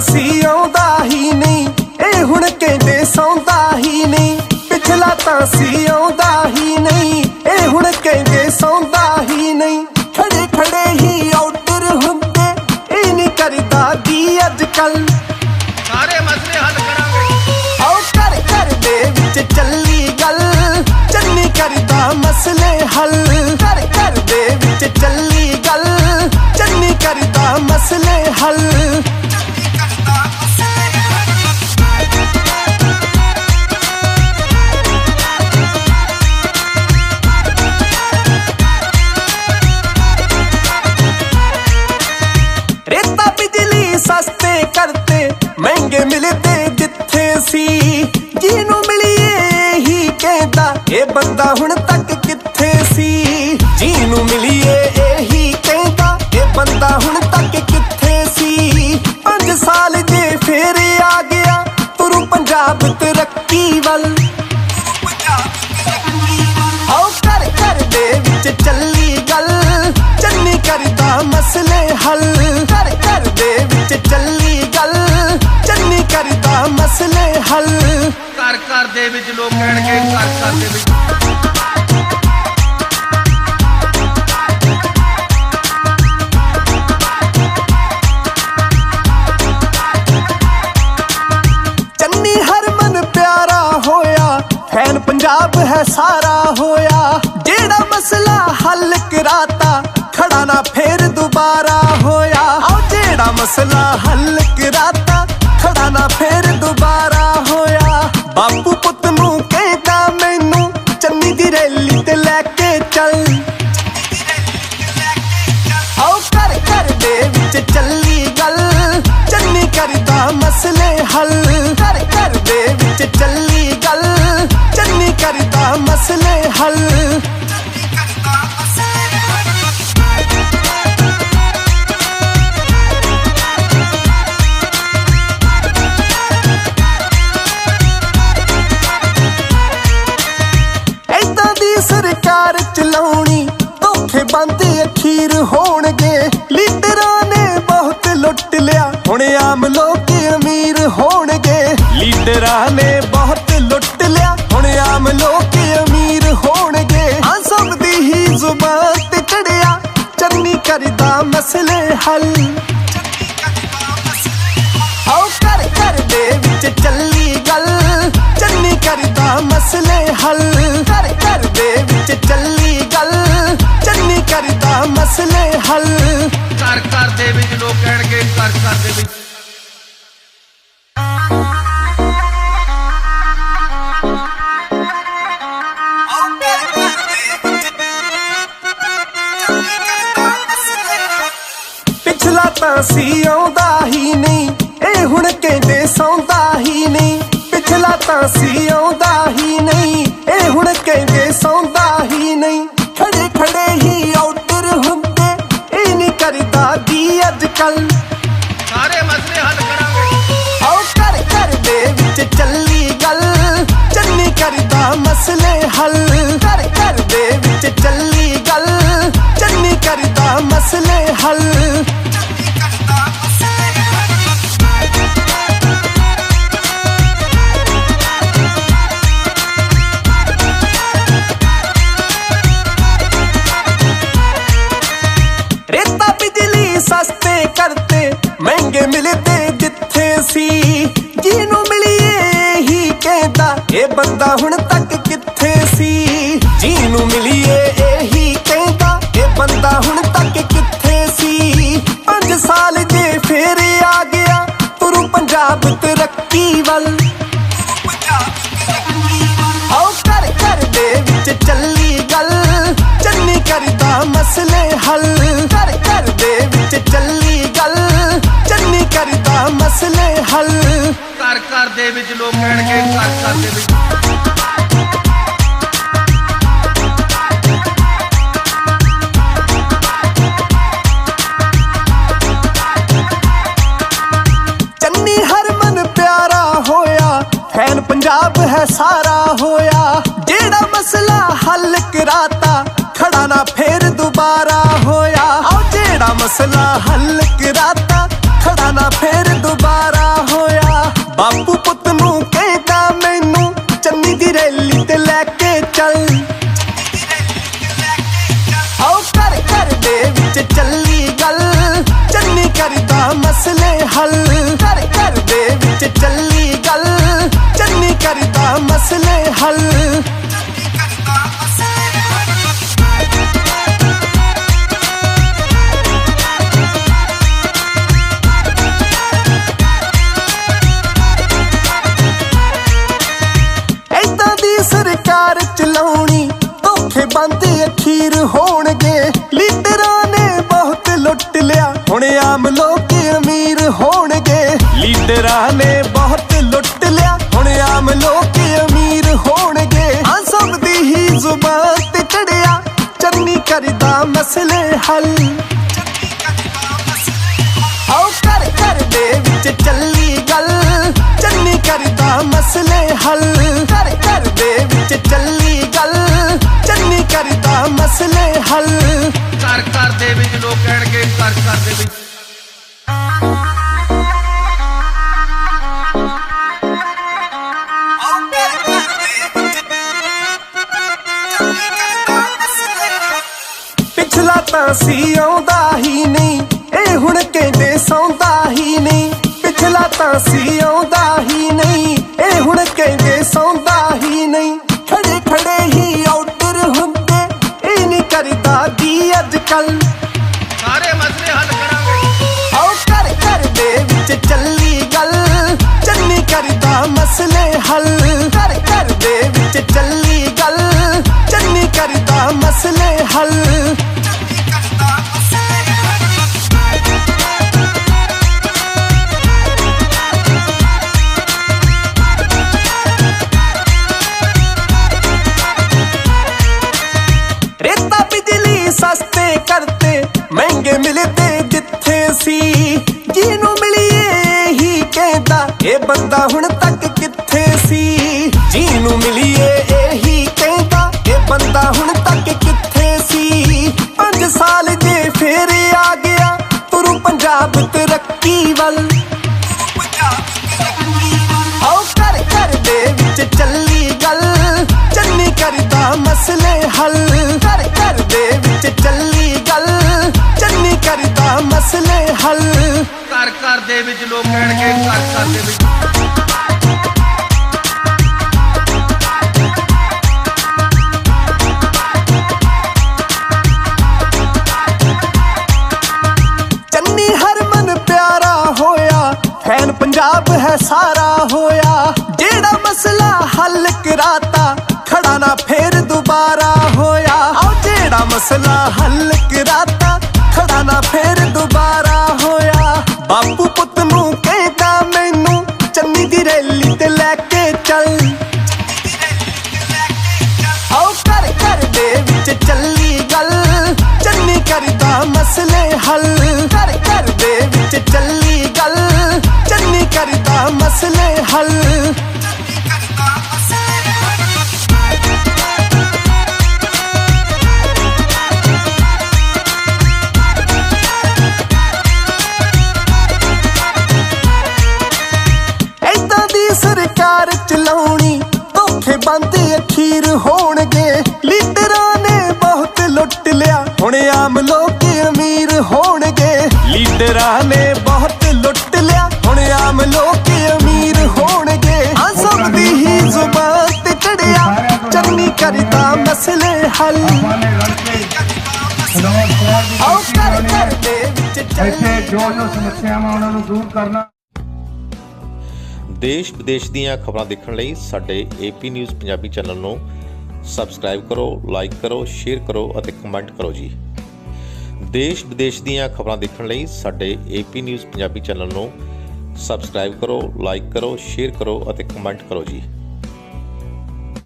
ਪਿਛਲਾ ਸੀ ਆਉਂਦਾ ਹੀ ਨਹੀਂ। ਇਹ ਹੁਣ ਕਹਿੰਦੇ ਮਸਲੇ ਹੱਲ। ਘਰ ਘਰ ਦੇ ਵਿੱਚ ਲੋਕ ਕਹਿਣਗੇ ਘਰ ਘਰ ਦੇ ਵਿੱਚ। ਫੈਨ ਪੰਜਾਬ ਹੈ ਸਾਰਾ ਹੋਇਆ। ਜਿਹੜਾ ਮਸਲਾ ਹੱਲ ਕਰਾਤਾ ਖੜਾ ਨਾ ਫੇਰ ਦੁਬਾਰਾ ਹੋਇਆ। ਆਓ ਜਿਹੜਾ ਮਸਲਾ ਹੱਲ ਕਰਾਤਾ ਤੇ ਲੈ ਕੇ ਚੱਲ। ਆਓ ਘਰ ਘਰ ਦੇ ਵਿੱਚ ਚੱਲੀ ਗੱਲ। ਚੰਨੀ ਕਰਦਾ ਮਸਲੇ ਹੱਲ। ਘਰ ਘਰ ਦੇ ਵਿੱਚ ਚੱਲੀ ਗੱਲ। ਚੰਨੀ ਕਰਦਾ ਮਸਲੇ ਹੱਲ। ਹੁਣ ਆਮ ਲੋਕ ਅਮੀਰ ਹੋਣਗੇ। ਲੀਡਰਾਂ ਨੇ ਬਹੁਤ ਲੁੱਟ ਲਿਆ। ਹੁਣ ਆਮ ਲੋਕ ਅਮੀਰ ਹੋਣਗੇ। ਆ ਸਭ ਦੀ ਹੀ ਜ਼ੁਬਾਨ ਤੇ ਚੜਿਆ। ਚੰਨੀ ਕਰਦਾ ਮਸਲੇ ਹੱਲ। ਆਓ ਘਰ ਘਰ ਦੇ ਵਿੱਚ ਚੱਲੀ ਗੱਲ। ਚੰਨੀ ਕਰਦਾ ਮਸਲੇ ਹੱਲ। ਸੀ ਆਉਂਦਾ ਹੀ ਨਹੀਂ। ਇਹ ਹੁਣ ਕਹਿੰਦੇ ਸੌਂਦਾ ਹੀ ਨਹੀਂ। ਪਿਛਲਾ ਤਾਂ ਸੀ ਆਉਂਦਾ ਹੀ ਨਹੀਂ। ਇਹ ਹੁਣ ਕਹਿੰਦੇ ਸੌਂਦਾ ਹੀ ਨਹੀਂ। ਖੜੇ ਖੜੇ ਹੀ ਆਊਟਰ ਹੁੰਦੇ। ਇਹ ਨਹੀਂ ਕਰਦਾ ਦੀ ਅੱਜ ਕੱਲ ਸਾਰੇ ਮਸਲੇ ਹੱਲ ਕਰਾਂਗੇ। ਆਓ ਘਰ ਘਰ ਦੇ ਵਿੱਚ ਚੱਲੀ ਗੱਲ। ਚੰਨੀ ਕਰਦਾ ਮਸਲੇ ਹੱਲ। ਇਹ ਬੰਦਾ ਹੁਣ ਤੱਕ ਕਿੱਥੇ ਸੀ? ਜੀ ਨੂੰ ਮਿਲੀ ਦੇ ਵਿੱਚ ਲੋਕ ਕਹਿਣਗੇ ਘਰ ਘਰ ਦੇ ਵਿੱਚ ਪਿਆਰਾ ਹੋਇਆ, ਫੈਨ ਪੰਜਾਬ ਹੈ ਸਾਰਾ ਹੋਇਆ। ਜਿਹੜਾ ਮਸਲਾ ਹੱਲ ਕਰਾਤਾ, ਖੜਾ ਨਾ ਫੇਰ ਦੁਬਾਰਾ ਹੋਇਆ। ਆਓ ਜਿਹੜਾ ਮਸਲਾ ਹੱਲ ਕਰਾਤਾ, ਖੜਾ ਨਾ ਫੇਰ ਕਰਦਾ ਮਸਲੇ ਹੱਲ। ਆਓ ਕਰ ਕਰ ਦੇ ਵਿੱਚ ਚੱਲੀ ਗੱਲ। ਚੰਨੀ ਕਰਦਾ ਮਸਲੇ ਹੱਲ। ਕਰ ਕਰ ਦੇ ਵਿੱਚ ਚੱਲੀ ਗੱਲ। ਚੰਨੀ ਕਰਦਾ ਮਸਲੇ ਹੱਲ। ਘਰ ਘਰ ਦੇ ਵਿੱਚ ਲੋਕ ਕਹਿਣਗੇ, ਘਰ ਘਰ ਦੇ ਵਿੱਚ। ਸੀ ਆਉਂਦਾ ਹੀ ਨਹੀਂ। ਇਹ ਹੁਣ ਕਹਿੰਦੇ ਸੌਂਦਾ ਹੀ ਨਹੀਂ। ਪਿਛਲਾ ਤਾਂ ਸੀ ਆਉਂਦਾ ਹੀ ਨਹੀਂ। ਇਹ ਹੁਣ ਕਹਿੰਦੇ ਸੌਂਦਾ ਹੀ ਨਹੀਂ। ਖੜੇ ਖੜੇ ਹੀ ਆਊਟਰ ਹੁੰਦੇ। ਇਹ ਨਹੀਂ ਕਰਦਾ ਦੀ ਅੱਜ ਕੱਲ ਰੇਤਾ ਬਿਜਲੀ ਸਸਤੇ ਕਰਤੇ, ਮਹਿੰਗੇ ਮਿਲਦੇ ਜਿੱਥੇ ਸੀ। ਜਿਹਨੂੰ ਮਿਲੀਏ ਹੀ ਕਹਿੰਦਾ, ਇਹ ਬੰਦਾ ਹੁਣ ਤੱਕ ਕਿੱਥੇ ਸੀ? ਜਿਹਨੂੰ ਮਿਲੀਏ ਇਹੀ ਕਹਿੰਦਾ, ਇਹ ਬੰਦਾ ਹੁਣ ਵਿੱਚ ਲੋਕ ਕਹਿਣਗੇ ਘਰ ਘਰ ਦੇ ਵਿੱਚ ਪਿਆਰਾ ਹੋਇਆ, ਫੈਨ ਪੰਜਾਬ ਹੈ ਸਾਰਾ ਹੋਇਆ। ਜਿਹੜਾ ਮਸਲਾ ਹੱਲ ਕਰਾਤਾ, ਖੜਾ ਨਾ ਫੇਰ ਦੁਬਾਰਾ ਹੋਇਆ। ਆਓ ਜਿਹੜਾ ਮਸਲਾ ਹੱਲ ਮਸਲੇ ਹੱਲ। ਵਾਲੇ ਰਲ ਕੇ ਖਿਲਾਫ ਸ਼ਹਿਰ ਦੀ ਆਓ ਕਰ ਤਰੱਕੀ ਕਰ ਕਰਨੀ ਦੇ ਵਿੱਚ ਹੈ। ਇੱਥੇ ਚੱਲੀ ਜੋ ਜੋ ਸਮੱਸਿਆਵਾਂ ਉਹਨਾਂ ਨੂੰ ਦੂਰ ਕਰਨਾ। ਦੇਸ਼ ਵਿਦੇਸ਼ ਦੀਆਂ ਖਬਰਾਂ ਦੇਖਣ ਲਈ ਸਾਡੇ ਏਪੀ ਨਿਊਜ਼ ਪੰਜਾਬੀ ਚੈਨਲ ਨੂੰ ਸਬਸਕ੍ਰਾਈਬ ਕਰੋ ਲਾਈਕ ਕਰੋ ਸ਼ੇਅਰ ਕਰੋ ਅਤੇ ਕਮੈਂਟ ਕਰੋ ਜੀ। ਦੇਸ਼ ਵਿਦੇਸ਼ ਦੀਆਂ ਖਬਰਾਂ ਦੇਖਣ ਲਈ ਸਾਡੇ ਏਪੀ ਨਿਊਜ਼ ਪੰਜਾਬੀ ਚੈਨਲ ਨੂੰ ਸਬਸਕ੍ਰਾਈਬ ਕਰੋ ਲਾਈਕ ਕਰੋ ਸ਼ੇਅਰ ਕਰੋ ਅਤੇ ਕਮੈਂਟ ਕਰੋ ਜੀ।